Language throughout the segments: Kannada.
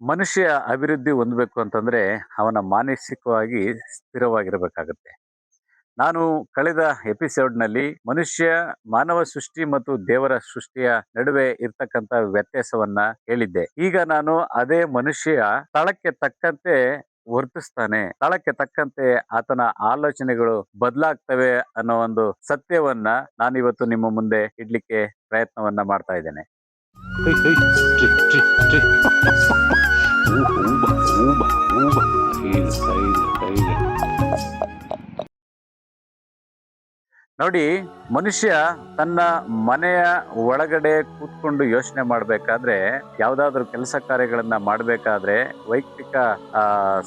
ಮನುಷ್ಯ ಅಭಿವೃದ್ಧಿ ಹೊಂದಬೇಕು ಅಂತಂದ್ರೆ ಅವನ ಮಾನಸಿಕವಾಗಿ ಸ್ಥಿರವಾಗಿರಬೇಕಾಗುತ್ತೆ. ನಾನು ಕಳೆದ ಎಪಿಸೋಡ್ನಲ್ಲಿ ಮನುಷ್ಯ ಮಾನವ ಸೃಷ್ಟಿ ಮತ್ತು ದೇವರ ಸೃಷ್ಟಿಯ ನಡುವೆ ಇರ್ತಕ್ಕಂಥ ವ್ಯತ್ಯಾಸವನ್ನ ಹೇಳಿದ್ದೆ. ಈಗ ನಾನು ಅದೇ ಮನುಷ್ಯ ಸ್ಥಳಕ್ಕೆ ತಕ್ಕಂತೆ ವರ್ತಿಸ್ತಾನೆ, ಸ್ಥಳಕ್ಕೆ ತಕ್ಕಂತೆ ಆತನ ಆಲೋಚನೆಗಳು ಬದಲಾಗ್ತವೆ ಅನ್ನೋ ಒಂದು ಸತ್ಯವನ್ನ ನಾನಿವತ್ತು ನಿಮ್ಮ ಮುಂದೆ ಇಡ್ಲಿಕ್ಕೆ ಪ್ರಯತ್ನವನ್ನ ಮಾಡ್ತಾ ಇದ್ದೇನೆ. ಐದು ಐದು kaila. ನೋಡಿ, ಮನುಷ್ಯ ತನ್ನ ಮನೆಯ ಒಳಗಡೆ ಕೂತ್ಕೊಂಡು ಯೋಚನೆ ಮಾಡ್ಬೇಕಾದ್ರೆ, ಯಾವ್ದಾದ್ರು ಕೆಲಸ ಕಾರ್ಯಗಳನ್ನ ಮಾಡ್ಬೇಕಾದ್ರೆ, ವೈಯಕ್ತಿಕ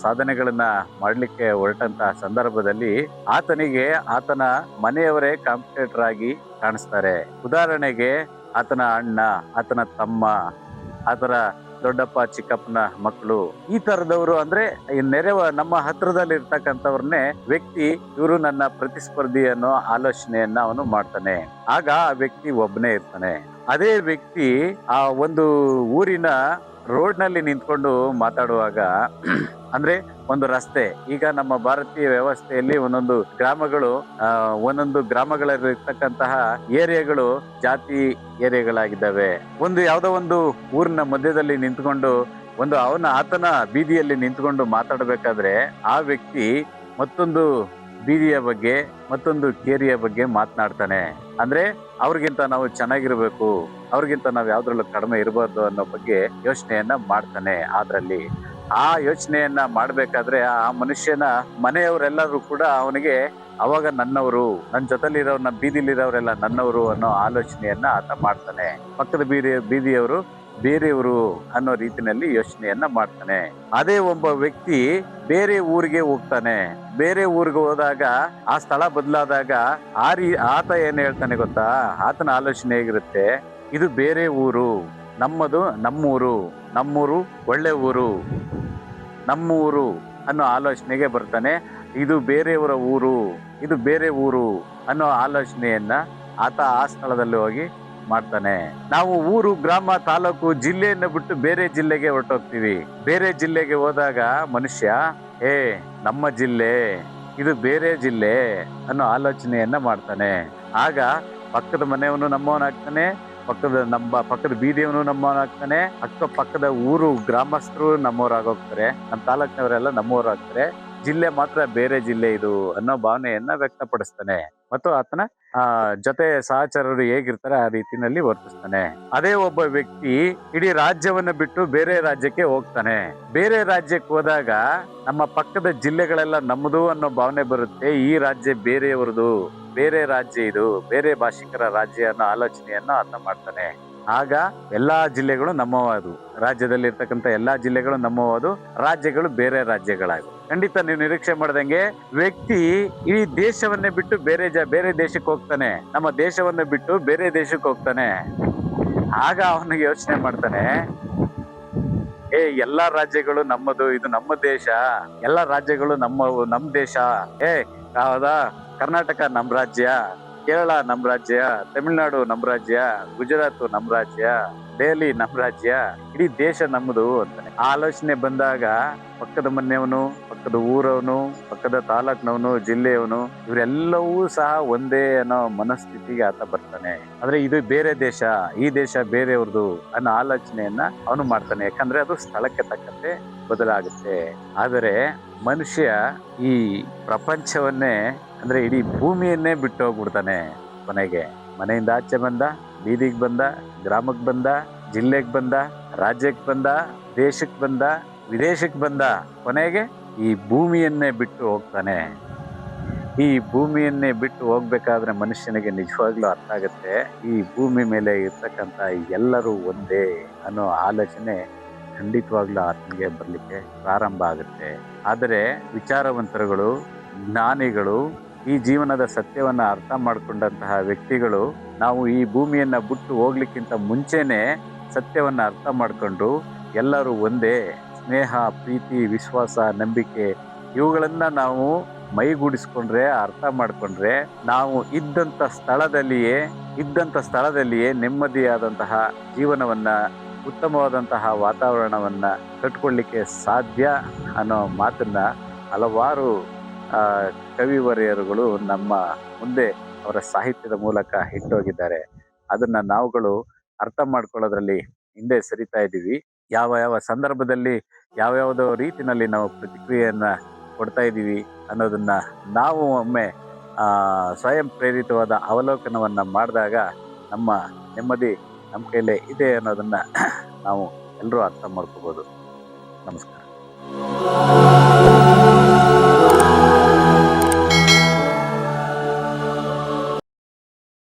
ಸಾಧನೆಗಳನ್ನ ಮಾಡ್ಲಿಕ್ಕೆ ಹೊರಟಂತ ಸಂದರ್ಭದಲ್ಲಿ ಆತನಿಗೆ ಆತನ ಮನೆಯವರೇ ಕಾಂಪಿಟೇಟರ್ ಆಗಿ ಕಾಣಿಸ್ತಾರೆ ಉದಾಹರಣೆಗೆ, ಆತನ ಅಣ್ಣ, ಆತನ ತಮ್ಮ ಆತರ ದೊಡ್ಡಪ್ಪ ಚಿಕ್ಕಪ್ಪನ ಮಕ್ಕಳು. ಈ ತರದವರು ಅಂದ್ರೆ ನೆರೆವ ನಮ್ಮ ಹತ್ರದಲ್ಲಿ ಇರ್ತಕ್ಕಂಥವ್ರನ್ನೇ ವ್ಯಕ್ತಿ ಇವರು ನನ್ನ ಪ್ರತಿಸ್ಪರ್ಧಿ ಅನ್ನೋ ಆಲೋಚನೆಯನ್ನ ಅವನು ಮಾಡ್ತಾನೆ. ಆಗ ಆ ವ್ಯಕ್ತಿ ಒಬ್ಬನೇ ಇರ್ತಾನೆ. ಅದೇ ವ್ಯಕ್ತಿ ಆ ಒಂದು ಊರಿನ ರೋಡ್ನಲ್ಲಿ ನಿಂತ್ಕೊಂಡು ಮಾತಾಡುವಾಗ, ಅಂದ್ರೆ ಒಂದು ರಸ್ತೆ, ಈಗ ನಮ್ಮ ಭಾರತೀಯ ವ್ಯವಸ್ಥೆಯಲ್ಲಿ ಒಂದೊಂದು ಗ್ರಾಮಗಳು ಒಂದೊಂದು ಗ್ರಾಮಗಳಲ್ಲಿರ್ತಕ್ಕಂತಹ ಏರಿಯಾಗಳು ಜಾತಿ ಏರಿಯಾಗಳಾಗಿದ್ದಾವೆ. ಒಂದು ಯಾವುದೋ ಒಂದು ಊರಿನ ಮಧ್ಯದಲ್ಲಿ ನಿಂತ್ಕೊಂಡು, ಒಂದು ಅವನ ಆತನ ಬೀದಿಯಲ್ಲಿ ನಿಂತ್ಕೊಂಡು ಮಾತಾಡಬೇಕಾದ್ರೆ ಆ ವ್ಯಕ್ತಿ ಮತ್ತೊಂದು ಬೀದಿಯ ಬಗ್ಗೆ, ಮತ್ತೊಂದು ಕೇರಿಯ ಬಗ್ಗೆ ಮಾತನಾಡ್ತಾನೆ. ಅಂದ್ರೆ ಅವ್ರಿಗಿಂತ ನಾವು ಚೆನ್ನಾಗಿರ್ಬೇಕು, ಅವ್ರಿಗಿಂತ ನಾವು ಯಾವ್ದ್ರಲ್ಲೂ ಕಡಿಮೆ ಇರಬಾರ್ದು ಅನ್ನೋ ಬಗ್ಗೆ ಯೋಚನೆಯನ್ನ ಮಾಡ್ತಾನೆ. ಅದರಲ್ಲಿ ಆ ಯೋಚನೆಯನ್ನ ಮಾಡ್ಬೇಕಾದ್ರೆ ಆ ಮನುಷ್ಯನ ಮನೆಯವರೆಲ್ಲರೂ ಕೂಡ ಅವನಿಗೆ ಅವಾಗ ನನ್ನವರು ನನ್ನ ಜೊತೆಲಿರೋರು ನನ್ನ ಬೀದಿಲಿರೋರೆಲ್ಲ ನನ್ನವರು ಅನ್ನೋ ಆಲೋಚನೆಯನ್ನ ಆತ ಮಾಡ್ತಾನೆ. ಪಕ್ಕದ ಬೀದಿ, ಬೀದಿಯವರು ಬೇರೆಯವರು ಅನ್ನೋ ರೀತಿನಲ್ಲಿ ಯೋಚನೆಯನ್ನ ಮಾಡ್ತಾನೆ. ಅದೇ ಒಬ್ಬ ವ್ಯಕ್ತಿ ಬೇರೆ ಊರಿಗೆ ಹೋಗ್ತಾನೆ. ಬೇರೆ ಊರಿಗೆ ಹೋದಾಗ ಆ ಸ್ಥಳ ಬದಲಾದಾಗ ಆ ರೀ, ಆತ ಏನ್ ಹೇಳ್ತಾನೆ ಗೊತ್ತಾ? ಆತನ ಆಲೋಚನೆ ಹೇಗಿರುತ್ತೆ? ಇದು ಬೇರೆ ಊರು, ನಮ್ಮದು ನಮ್ಮೂರು ನಮ್ಮೂರು ಒಳ್ಳೆ ಊರು, ನಮ್ಮೂರು ಅನ್ನೋ ಆಲೋಚನೆಗೆ ಬರ್ತಾನೆ. ಇದು ಬೇರೆಯವರ ಊರು, ಇದು ಬೇರೆ ಊರು ಅನ್ನೋ ಆಲೋಚನೆಯನ್ನ ಆತ ಆ ಸ್ಥಳದಲ್ಲಿ ಹೋಗಿ ಮಾಡ್ತಾನೆ. ನಾವು ಊರು, ಗ್ರಾಮ, ತಾಲೂಕು ಜಿಲ್ಲೆಯನ್ನು ಬಿಟ್ಟು ಬೇರೆ ಜಿಲ್ಲೆಗೆ ಹೊರಟೋಗ್ತೀವಿ. ಬೇರೆ ಜಿಲ್ಲೆಗೆ ಹೋದಾಗ ಮನುಷ್ಯ ಏ ನಮ್ಮ ಜಿಲ್ಲೆ, ಇದು ಬೇರೆ ಜಿಲ್ಲೆ ಅನ್ನೋ ಆಲೋಚನೆಯನ್ನ ಮಾಡ್ತಾನೆ. ಆಗ ಪಕ್ಕದ ಮನೆಯವನು ನಮ್ಮವನಾಗ್ತಾನೆ, ಪಕ್ಕದ ನಮ್ಮ ಪಕ್ಕದ ಬೀದಿಯವನು ನಮ್ಮವನಾಗ್ತಾನೆ, ಅಕ್ಕ ಪಕ್ಕದ ಊರು, ಗ್ರಾಮಸ್ಥರು ನಮ್ಮವರಾಗೋಗ್ತಾರೆ ನಮ್ಮ ತಾಲೂಕಿನವರೆಲ್ಲ ನಮ್ಮವರಾಗ್ತಾರೆ. ಜಿಲ್ಲೆ ಮಾತ್ರ ಬೇರೆ ಜಿಲ್ಲೆ ಇದು ಅನ್ನೋ ಭಾವನೆಯನ್ನ ವ್ಯಕ್ತಪಡಿಸ್ತಾನೆ. ಮತ್ತು ಆತನ, ಆ, ಜೊತೆ ಸಹಚರರು ಹೇಗಿರ್ತಾರೆ ಆ ರೀತಿನಲ್ಲಿ ವರ್ತಿಸ್ತಾನೆ. ಅದೇ ಒಬ್ಬ ವ್ಯಕ್ತಿ ಇಡೀ ರಾಜ್ಯವನ್ನ ಬಿಟ್ಟು ಬೇರೆ ರಾಜ್ಯಕ್ಕೆ ಹೋಗ್ತಾನೆ. ಬೇರೆ ರಾಜ್ಯಕ್ಕೆ ಹೋದಾಗ ನಮ್ಮ ಪಕ್ಕದ ಜಿಲ್ಲೆಗಳೆಲ್ಲ ನಮ್ಮದು ಅನ್ನೋ ಭಾವನೆ ಬರುತ್ತೆ. ಈ ರಾಜ್ಯ ಬೇರೆಯವರದು, ಬೇರೆ ರಾಜ್ಯ ಇದು, ಬೇರೆ ಭಾಷಿಕರ ರಾಜ್ಯ ಅನ್ನೋ ಆಲೋಚನೆಯನ್ನ ಆತ ಮಾಡ್ತಾನೆ. ಆಗ ಎಲ್ಲಾ ಜಿಲ್ಲೆಗಳು ನಮ್ಮವಾದು ರಾಜ್ಯದಲ್ಲಿ ಇರ್ತಕ್ಕಂಥ ಎಲ್ಲಾ ಜಿಲ್ಲೆಗಳು ನಮ್ಮವಾದು ರಾಜ್ಯಗಳು ಬೇರೆ ರಾಜ್ಯಗಳಾಗು. ಖಂಡಿತ ನೀವು ನಿರೀಕ್ಷೆ ಮಾಡ್ದಂಗೆ ವ್ಯಕ್ತಿ ಈ ದೇಶವನ್ನೇ ಬಿಟ್ಟು ಬೇರೆ ಜ, ಬೇರೆ ದೇಶಕ್ಕೆ ಹೋಗ್ತಾನೆ. ನಮ್ಮ ದೇಶವನ್ನ ಬಿಟ್ಟು ಬೇರೆ ದೇಶಕ್ಕೆ ಹೋಗ್ತಾನೆ. ಆಗ ಅವನಿಗೆ ಯೋಚನೆ ಮಾಡ್ತಾನೆ, ಏ, ಎಲ್ಲಾ ರಾಜ್ಯಗಳು ನಮ್ಮದು, ಇದು ನಮ್ಮ ದೇಶ. ಎಲ್ಲಾ ರಾಜ್ಯಗಳು ನಮ್ಮ ನಮ್ ದೇಶ. ಏ, ಹೌದಾ? ಕರ್ನಾಟಕ ನಮ್ ರಾಜ್ಯ. ಕೇರಳ ನಮ್ಮ ರಾಜ್ಯ, ತಮಿಳುನಾಡು ನಮ್ಮ ರಾಜ್ಯ, ಗುಜರಾತ್ ನಮ್ಮ ರಾಜ್ಯ, ದೆಹಲಿ ನಮ್ಮ ರಾಜ್ಯ, ಇಡೀ ದೇಶ ನಮ್ಮದು ಅಂತಾನೆ. ಆಲೋಚನೆ ಬಂದಾಗ ಪಕ್ಕದ ಮನೆಯವನು, ಪಕ್ಕದ ಊರವನು, ಪಕ್ಕದ ತಾಲೂಕ್ನವನು, ಜಿಲ್ಲೆಯವನು, ಇವರೆಲ್ಲವೂ ಸಹ ಒಂದೇ ಅನ್ನೋ ಮನಸ್ಥಿತಿಗೆ ಆತ ಬರ್ತಾನೆ. ಆದ್ರೆ ಇದು ಬೇರೆ ದೇಶ, ಈ ದೇಶ ಬೇರೆಯವ್ರದ್ದು ಅನ್ನೋ ಆಲೋಚನೆಯನ್ನ ಅವನು ಮಾಡ್ತಾನೆ. ಯಾಕಂದ್ರೆ ಅದು ಸ್ಥಳಕ್ಕೆ ತಕ್ಕಂತೆ ಬದಲಾಗುತ್ತೆ. ಆದರೆ ಮನುಷ್ಯ ಈ ಪ್ರಪಂಚವನ್ನೇ ಅಂದ್ರೆ ಇಡೀ ಭೂಮಿಯನ್ನೇ ಬಿಟ್ಟು ಹೋಗ್ಬಿಡ್ತಾನೆ ಕೊನೆಗೆ. ಮನೆಯಿಂದ ಆಚೆ ಬಂದ, ಬೀದಿಗೆ ಬಂದ ಗ್ರಾಮಕ್ಕೆ ಬಂದ, ಜಿಲ್ಲೆಗೆ ಬಂದ ರಾಜ್ಯಕ್ಕೆ ಬಂದ ದೇಶಕ್ಕೆ ಬಂದ ವಿದೇಶಕ್ಕೆ ಬಂದ, ಕೊನೆಗೆ ಈ ಭೂಮಿಯನ್ನೇ ಬಿಟ್ಟು ಹೋಗ್ತಾನೆ. ಈ ಭೂಮಿಯನ್ನೇ ಬಿಟ್ಟು ಹೋಗ್ಬೇಕಾದ್ರೆ ಮನುಷ್ಯನಿಗೆ ನಿಜವಾಗ್ಲೂ ಅರ್ಥ ಆಗುತ್ತೆ, ಈ ಭೂಮಿ ಮೇಲೆ ಇರ್ತಕ್ಕಂಥ ಎಲ್ಲರೂ ಒಂದೇ ಅನ್ನೋ ಆಲೋಚನೆ ಖಂಡಿತವಾಗ್ಲೂ ಆತನಿಗೆ ಬರಲಿಕ್ಕೆ ಪ್ರಾರಂಭ ಆಗುತ್ತೆ. ಆದರೆ ವಿಚಾರವಂತರುಗಳು, ಜ್ಞಾನಿಗಳು ಈ ಜೀವನದ ಸತ್ಯವನ್ನು ಅರ್ಥ ಮಾಡಿಕೊಂಡಂತಹ ವ್ಯಕ್ತಿಗಳು ನಾವು ಈ ಭೂಮಿಯನ್ನು ಬಿಟ್ಟು ಹೋಗ್ಲಿಕ್ಕಿಂತ ಮುಂಚೆನೆ ಸತ್ಯವನ್ನು ಅರ್ಥ ಮಾಡಿಕೊಂಡು ಎಲ್ಲರೂ ಒಂದೇ ಸ್ನೇಹ, ಪ್ರೀತಿ, ವಿಶ್ವಾಸ, ನಂಬಿಕೆ ಇವುಗಳನ್ನು ನಾವು ಮೈಗೂಡಿಸ್ಕೊಂಡ್ರೆ, ಅರ್ಥ ಮಾಡಿಕೊಂಡ್ರೆ ನಾವು ಇದ್ದಂಥ ಸ್ಥಳದಲ್ಲಿಯೇ ಇದ್ದಂಥ ಸ್ಥಳದಲ್ಲಿಯೇ ನೆಮ್ಮದಿಯಾದಂತಹ ಜೀವನವನ್ನು, ಉತ್ತಮವಾದಂತಹ ವಾತಾವರಣವನ್ನು ಕಟ್ಕೊಳ್ಳಿಕ್ಕೆ ಸಾಧ್ಯ ಅನ್ನೋ ಮಾತನ್ನು ಹಲವಾರು ಆ, ಕವಿವರಿಯರುಗಳು ನಮ್ಮ ಮುಂದೆ ಅವರ ಸಾಹಿತ್ಯದ ಮೂಲಕ ಇಟ್ಟೋಗಿದ್ದಾರೆ ಅದನ್ನ ನಾವುಗಳು ಅರ್ಥ ಮಾಡ್ಕೊಳ್ಳೋದ್ರಲ್ಲಿ ಹಿಂದೆ ಸರಿತಾ ಇದ್ದೀವಿ. ಯಾವ ಯಾವ ಸಂದರ್ಭದಲ್ಲಿ ಯಾವ ಯಾವುದೋ ರೀತಿನಲ್ಲಿ ನಾವು ಪ್ರತಿಕ್ರಿಯೆಯನ್ನು ಕೊಡ್ತಾ ಇದ್ದೀವಿ ಅನ್ನೋದನ್ನ ನಾವು ಒಮ್ಮೆ ಸ್ವಯಂ ಪ್ರೇರಿತವಾದ ಅವಲೋಕನವನ್ನ ಮಾಡಿದಾಗ ನಮ್ಮ ನೆಮ್ಮದಿ ನಮ್ಮ ಕೈಲೇ ಇದೆ ಅನ್ನೋದನ್ನ ನಾವು ಎಲ್ಲರೂ ಅರ್ಥ ಮಾಡ್ಕೋಬೋದು. ನಮಸ್ಕಾರ.